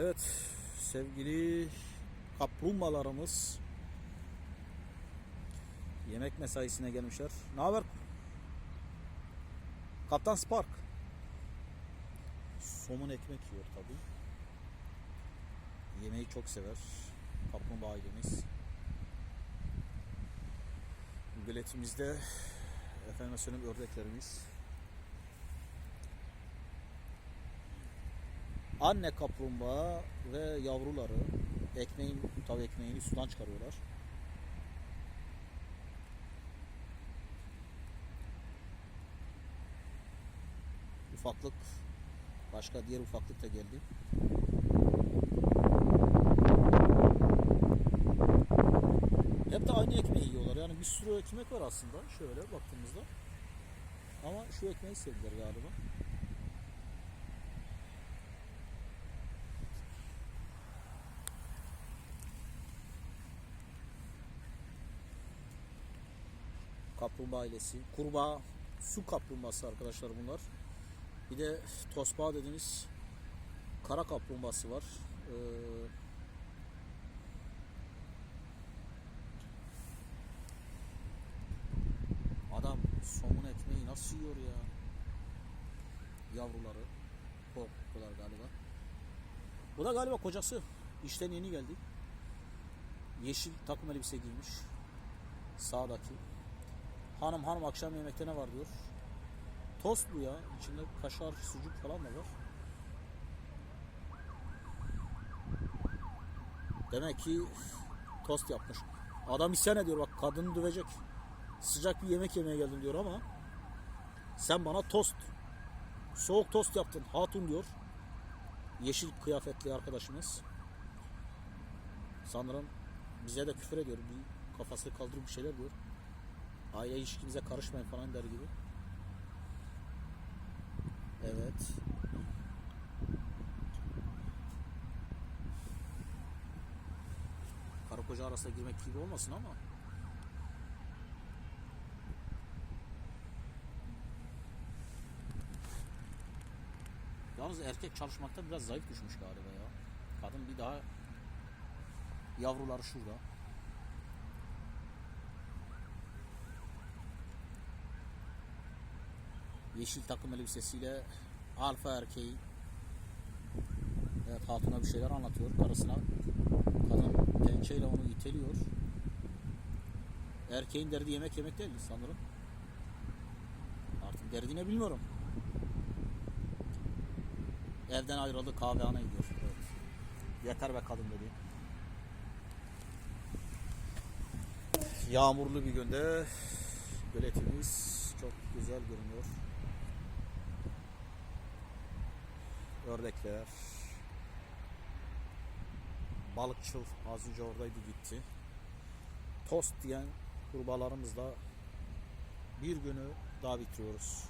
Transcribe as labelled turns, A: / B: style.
A: Evet sevgili kaplumbağalarımız yemek mesaisine gelmişler. Ne haber? Kaptan Spark. Somun ekmek yiyor tabi. Yemeği çok sever. Kaplumbağa ailemiz. Biletimizde efendim söyleyeyim ördeklerimiz. Anne kaplumbağa ve yavruları ekmeğin tav ekmeğini sudan çıkarıyorlar. Ufaklık başka diğer ufaklık da geldi. Hep de aynı ekmeği yiyorlar. Yani bir sürü ekmek var aslında şöyle baktığımızda. Ama şu ekmeği sevdiler galiba. Kaplumbağa ailesi. Kurbağa, su kaplumbağası arkadaşlar bunlar. Bir de tosbağa dediğimiz kara kaplumbağası var. Ee, adam somun ekmeği nasıl yiyor ya? Yavruları. Korktular galiba. Bu da galiba kocası. İşten yeni geldi. Yeşil takım elbise giymiş. Sağdaki. Hanım hanım akşam yemekte ne var diyor. Tost bu ya. İçinde kaşar, sucuk falan da var. Demek ki tost yapmış. Adam isyan ediyor bak kadını dövecek. Sıcak bir yemek yemeye geldim diyor ama sen bana tost soğuk tost yaptın hatun diyor. Yeşil kıyafetli arkadaşımız. Sanırım bize de küfür ediyor. Bir kafasını kaldırıp bir şeyler diyor. Aile ilişkimize karışmayın falan der gibi. Evet. Karı koca arasına girmek gibi olmasın ama. Yalnız erkek çalışmakta biraz zayıf düşmüş galiba ya. Kadın bir daha yavruları şurada. Yeşil takım elbisesiyle alfa erkeği evet hatuna bir şeyler anlatıyor karısına. Kadın pençeyle onu iteliyor. Erkeğin derdi yemek yemek değil sanırım? Artık derdine bilmiyorum. Evden ayrıldı kahvehane gidiyor evet. yeter be kadın dedi. Yağmurlu bir günde. Göletimiz çok güzel görünüyor ördekler. Balıkçıl az önce oradaydı gitti. Tost diyen kurbağalarımızla bir günü daha bitiriyoruz.